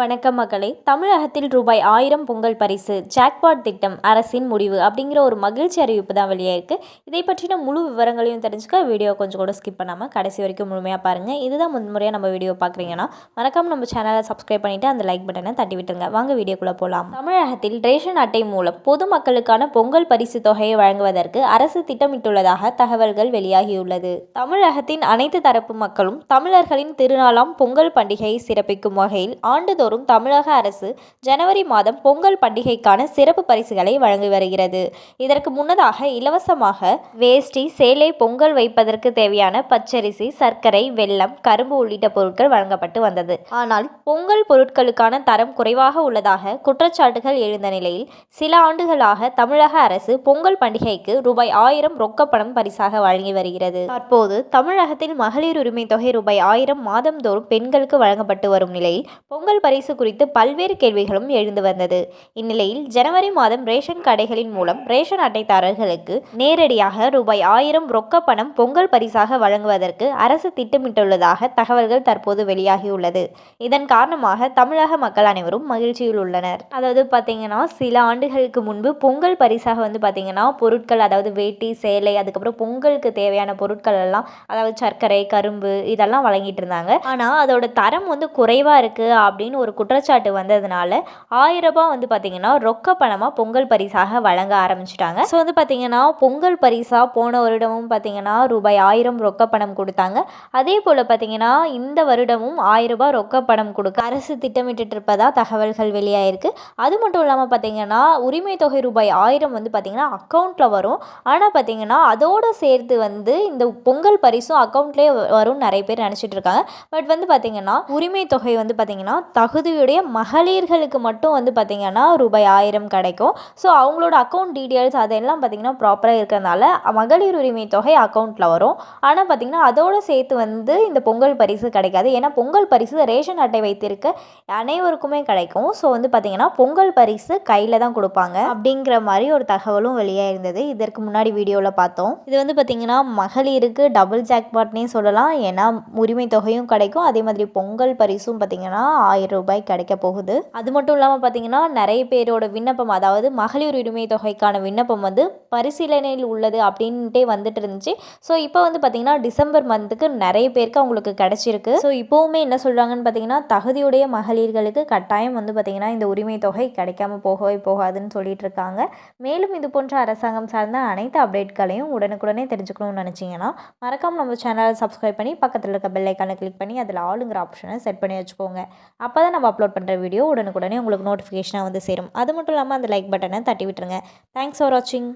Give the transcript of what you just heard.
வணக்கம் மகளே. தமிழகத்தில் ரூபாய் ஆயிரம் பொங்கல் பரிசு ஜாக்பாட் திட்டம் அரசின் முடிவு அப்படிங்கிற ஒரு மகிழ்ச்சி அறிவிப்பு தான் வெளியாயிருக்கு இதை பற்றின முழு விவரங்களையும் தெரிஞ்சுக்க வீடியோ கொஞ்சம் கூட ஸ்கிப் பண்ணாமல் கடைசி வரைக்கும் முழுமையாக பாருங்கள் இதுதான் முன்முறையாக நம்ம வீடியோ பார்க்குறீங்கன்னா மறக்காமல் நம்ம சேனலை சப்ஸ்கிரைப் பண்ணிவிட்டு அந்த லைக் பட்டனை தட்டி விட்டுருங்க. வாங்க வீடியோக்குள்ளே போகலாம் தமிழகத்தில் ரேஷன் அட்டை மூலம் பொதுமக்களுக்கான பொங்கல் பரிசு தொகையை வழங்குவதற்கு அரசு திட்டமிட்டுள்ளதாக தகவல்கள் வெளியாகியுள்ளது. தமிழகத்தின் அனைத்து தரப்பு மக்களும் தமிழர்களின் திருநாளாம் பொங்கல் பண்டிகையை சிறப்பிக்கும் வகையில் ஆண்டுதோறும் தமிழக அரசு ஜனவரி மாதம் பொங்கல் பண்டிகைக்கான சிறப்பு பரிசுகளை வழங்கி வருகிறது. இதற்கு முன்னதாக இலவசமாக வேஷ்டி சேலை பொங்கல் வைப்பதற்கு தேவையான பச்சரிசி சர்க்கரை வெல்லம் கரும்பு உள்ளிட்ட பொருட்கள் வழங்கப்பட்டு வந்தது. ஆனால் பொங்கல் பொருட்களுக்கான தரம் குறைவாக உள்ளதாக குற்றச்சாட்டுகள் எழுந்த நிலையில் சில ஆண்டுகளாக தமிழக அரசு பொங்கல் பண்டிகைக்கு ரூபாய் ஆயிரம் ரொக்கப்பணம் பரிசாக வழங்கி வருகிறது. தற்போது தமிழகத்தில் மகளிர் உரிமை தொகை ரூபாய் ஆயிரம் மாதந்தோறும் பெண்களுக்கு வழங்கப்பட்டு வரும் நிலையில் பொங்கல் பரிசு குறித்து பல்வேறு கேள்விகளும் எழுந்து வந்தது. இந்நிலையில் ஜனவரி மாதம் ரேஷன் கடைகளின் மூலம் ரேஷன் அட்டைதாரர்களுக்கு நேரடியாக ரூபாய் ஆயிரம் ரொக்க பணம் பொங்கல் பரிசாக வழங்குவதற்கு அரசு திட்டமிட்டுள்ளதாக தகவல்கள் தற்போது வெளியாகியுள்ளது. இதன் காரணமாக தமிழக மக்கள் அனைவரும் மகிழ்ச்சியில் உள்ளனர். அதாவது பார்த்தீங்கன்னா சில ஆண்டுகளுக்கு முன்பு பொங்கல் பரிசாக வந்து பார்த்தீங்கன்னா பொருட்கள் அதாவது வேட்டி சேலை அதுக்கப்புறம் பொங்கலுக்கு தேவையான பொருட்கள் எல்லாம் அதாவது சர்க்கரை கரும்பு இதெல்லாம் வழங்கிட்டு இருந்தாங்க. ஆனால் அதோட தரம் வந்து குறைவாக இருக்குது அப்படின்னு ஒரு குற்றச்சாட்டு வந்ததுனால ஆயிரம் ரூபாய் வந்து பார்த்தீங்கன்னா ரொக்க பணமாக பொங்கல் பரிசாக வழங்க ஆரம்பிச்சிட்டாங்க. ஸோ வந்து பார்த்தீங்கன்னா பொங்கல் பரிசாக போன வருடமும் பார்த்தீங்கன்னா ரூபாய் ஆயிரம் ரொக்க பணம் கொடுத்தாங்க. அதே போல் பார்த்தீங்கன்னா இந்த வருடமும் ஆயிரம் ரூபாய் ரொக்க பணம் கொடுக்க அரசு திட்டமிட்டு இருப்பதா தகவல்கள் வெளியாயிருக்கு. அது மட்டும் இல்லாமல் பார்த்தீங்கன்னா உரிமை தொகை ரூபாய் ஆயிரம் வந்து பார்த்தீங்கன்னா அக்கௌண்ட்டில் வரும். ஆனால் பார்த்தீங்கன்னா அதோடு சேர்த்து வந்து இந்த பொங்கல் பரிசும் அக்கௌண்ட்லேயே வரும் நிறைய பேர் நினச்சிட்டு இருக்காங்க. பட் வந்து பார்த்தீங்கன்னா உரிமை தொகை வந்து பார்த்தீங்கன்னா தகுதியுடைய மகளிர்களுக்கு மட்டும் வந்து பார்த்திங்கன்னா ரூபாய் ஆயிரம் கிடைக்கும். ஸோ அவங்களோட அக்கௌண்ட் டீட்டெயில்ஸ் அதெல்லாம் பார்த்தீங்கன்னா ப்ராப்பராக இருக்கிறதுனால மகளிர் உரிமை தொகை அக்கௌண்ட்டில் வரும். ஆனால் பார்த்திங்கன்னா அதோடு சேர்த்து வந்து இந்த பொங்கல் பரிசு கிடைக்காது. ஏன்னா பொங்கல் பரிசு ரேஷன் அட்டை வைத்திருக்க அனைவருக்குமே கிடைக்கும். ஸோ வந்து பார்த்திங்கன்னா பொங்கல் பரிசு கையில் தான் கொடுப்பாங்க. அப்படிங்கிற மாதிரி ஒரு தகவலும் வெளியாக இருந்தது. இதற்கு முன்னாடி வீடியோவில் பார்த்தோம். இது வந்து பார்த்திங்கன்னா மகளிருக்கு டபுள் ஜாக்பாட்னே சொல்லலாம். ஏன்னா உரிமை தொகையும் கிடைக்கும். அதே மாதிரி பொங்கல் பரிசும் பார்த்திங்கன்னா ஆயிரம் ரூபாய் கிடைக்க போகுது. அது மட்டும் இல்லாமல் பார்த்தீங்கன்னா நிறைய பேரோட விண்ணப்பம் அதாவது மகளிர் உரிமை தொகைக்கான விண்ணப்பம் வந்து பரிசீலனையில் உள்ளது அப்படின்ட்டே வந்துட்டு இருந்துச்சு. ஸோ இப்போ வந்து பார்த்தீங்கன்னா டிசம்பர் மந்த்துக்கு நிறைய பேருக்கு அவங்களுக்கு கிடச்சிருக்கு. ஸோ இப்போவுமே என்ன சொல்கிறாங்கன்னு பார்த்தீங்கன்னா தகுதியுடைய மகளிர்களுக்கு கட்டாயம் வந்து பார்த்தீங்கன்னா இந்த உரிமை தொகை கிடைக்காம போகவே போகாதுன்னு சொல்லிட்டு இருக்காங்க. மேலும் இது போன்ற அரசாங்கம் சார்ந்த அனைத்து அப்டேட்களையும் உடனுக்குடனே தெரிஞ்சுக்கணும்னு நினச்சிங்கன்னா மறக்காமல் நம்ம சேனலை சப்ஸ்கிரைப் பண்ணி பக்கத்தில் இருக்க பெல் ஐக்கானை கிளிக் பண்ணி அதில் ஆளுங்கிற ஆப்ஷனை செட் பண்ணி வச்சுக்கோங்க. அப்போ தான் நம்ம அப்லோட் பண்ணுற வீடியோ உடனுக்குடனே உங்களுக்கு நோட்டிஃபிகேஷனாக வந்து சேரும். அது மட்டும் இல்லாமல் அந்த லைக் பட்டனை தட்டி விட்டுருங்க. தேங்க்ஸ் ஃபார் வாட்சிங்